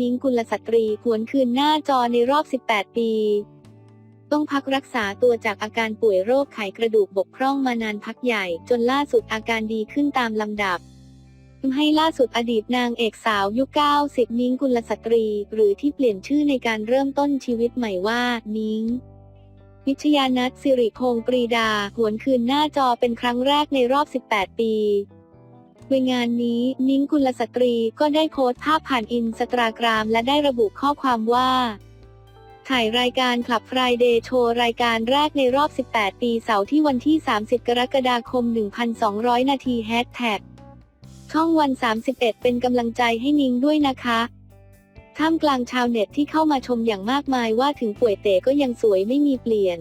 นิ้งกุลสตรีหวนคืนหน้าจอในรอบ 18 ปี ต้องพักรักษาตัวจากอาการป่วยโรคไขกระดูกบกพร่องมานานพักใหญ่ จนล่าสุดอาการดีขึ้นตามลำดับทำให้ล่าสุดอดีตนางเอกสาวยุค 90 นิ้งกุลสตรี หรือที่เปลี่ยนชื่อในการเริ่มต้นชีวิตใหม่ว่า นิ้งวิชยานัทสิริพงศ์ปรีดา หวนคืนหน้าจอเป็นครั้งแรกในรอบ 18 ปี โดยงานนี้นิ้งกุลสตรีก็ได้โพสต์ภาพผ่านอินสตาแกรมและได้ระบุข้อความว่า ถ่ายรายการคลับ Friday โชว์รายการแรกในรอบ 18 ปีเสาร์ที่วันที่ 30 กรกฎาคม 1,200 นาทีแฮชแท็กช่องวัน 31 เป็นกำลังใจให้นิ้งด้วยนะคะ ท่ามกลางชาวเน็ตที่เข้ามาชมอย่างมากมายว่าถึงป่วยเต๋ก็ยังสวยไม่มีเปลี่ยน